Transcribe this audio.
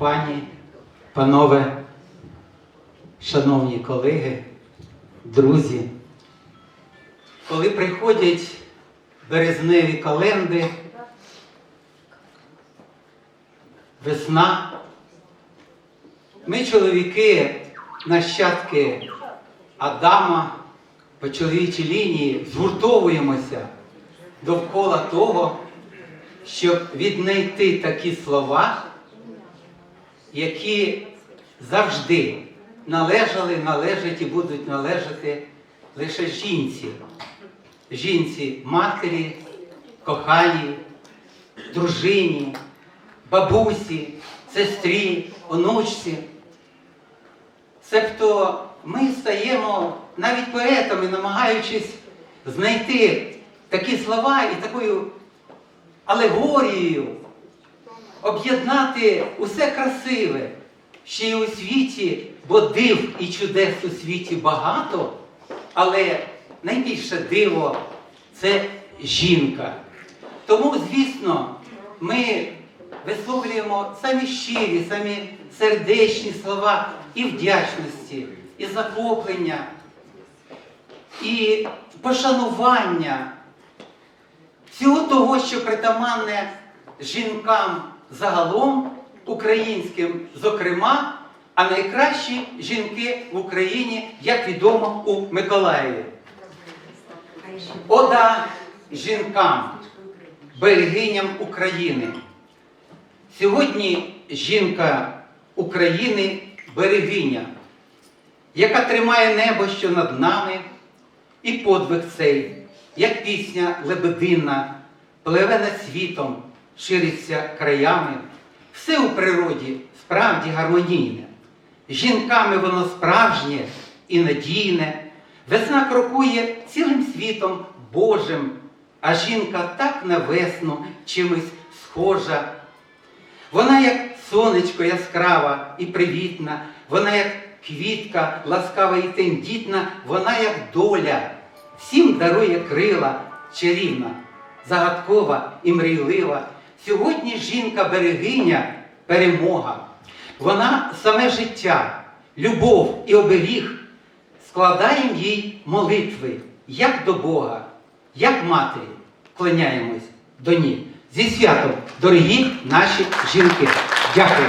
пані, панове, шановні колеги, друзі, коли приходять березневі календи, весна, ми, чоловіки, нащадки Адама, по чоловічій лінії, згуртовуємося довкола того, щоб віднайти такі слова, які завжди належали, належать і будуть належати лише жінці. Жінці матері, коханій, дружині, бабусі, сестрі, онучці. Себто ми стаємо навіть поетами, намагаючись знайти такі слова і такою алегорією об'єднати усе красиве, ще й у світі, бо див і чудес у світі багато, але найбільше диво це жінка. Тому, звісно, ми висловлюємо самі щирі, самі сердечні слова і вдячності, і захоплення, і пошанування всього того, що притаманне жінкам загалом, українським, зокрема, а найкращі жінки в Україні, як відомо, у Миколаєві. Ода жінкам, берегиням України. Сьогодні жінка України берегиня, яка тримає небо, що над нами, і подвиг цей, як пісня лебедина, пливе над світом, шириться краями. Все у природі справді гармонійне. Жінками воно справжнє і надійне. Весна крокує цілим світом Божим, а жінка так на весну чимось схожа. Вона як сонечко яскрава і привітна, вона як квітка ласкава і тендітна, вона як доля, всім дарує крила чарівна, загадкова і мрійлива. Сьогодні жінка берегиня перемога. Вона саме життя, любов і оберіг. Складаємо їй молитви, як до Бога, як матері, вклоняємось до ній Зі святом, дорогі наші жінки. Дякую.